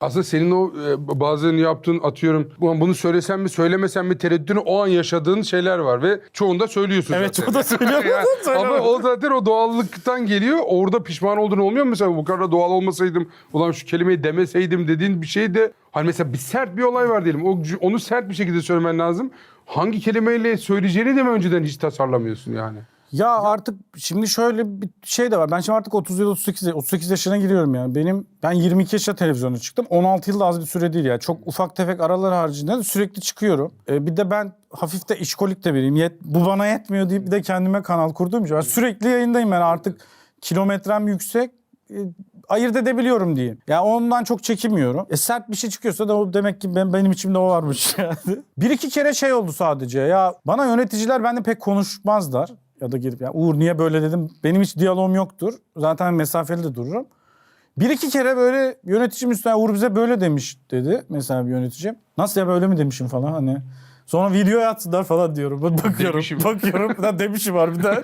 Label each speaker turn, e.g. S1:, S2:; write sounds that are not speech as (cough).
S1: Aslında senin o e, bazen yaptığın atıyorum "Ulan bunu söylesem mi söylemesem mi tereddütünü o an yaşadığın şeyler var ve çoğunda söylüyorsun
S2: Evet
S1: zaten.
S2: çoğu da (laughs) söylüyorum.
S1: Yani ama o zaten o doğallıktan geliyor. Orada pişman olduğun olmuyor mu? Mesela bu kadar doğal olmasaydım, ulan şu kelimeyi demeseydim dediğin bir şey de hani mesela bir sert bir olay var diyelim. O, onu sert bir şekilde söylemen lazım. Hangi kelimeyle söyleyeceğini de mi önceden hiç tasarlamıyorsun yani?
S2: Ya artık şimdi şöyle bir şey de var. Ben şimdi artık 37 38 38 yaşına giriyorum yani. Benim ben 22 yaşında televizyona çıktım. 16 yıl da az bir süre değil yani. Çok ufak tefek aralar haricinde de sürekli çıkıyorum. Ee, bir de ben hafif de işkolik de biriyim. Yet, bu bana yetmiyor deyip bir de kendime kanal kurduğum için. Ben sürekli yayındayım yani artık kilometrem yüksek. e, ayırt edebiliyorum diyeyim. Ya ondan çok çekinmiyorum. E sert bir şey çıkıyorsa da o demek ki ben, benim içimde o varmış yani. (laughs) bir iki kere şey oldu sadece. Ya bana yöneticiler bende pek konuşmazlar. Ya da gelip ya Uğur niye böyle dedim. Benim hiç diyalogum yoktur. Zaten mesafeli de dururum. Bir iki kere böyle yöneticim üstüne Uğur bize böyle demiş dedi. Mesela bir yöneticim. Nasıl ya böyle mi demişim falan hani. Sonra videoya atsınlar falan diyorum. Bakıyorum.
S1: Demişim.
S2: Bakıyorum. (laughs) Ben demişim harbiden.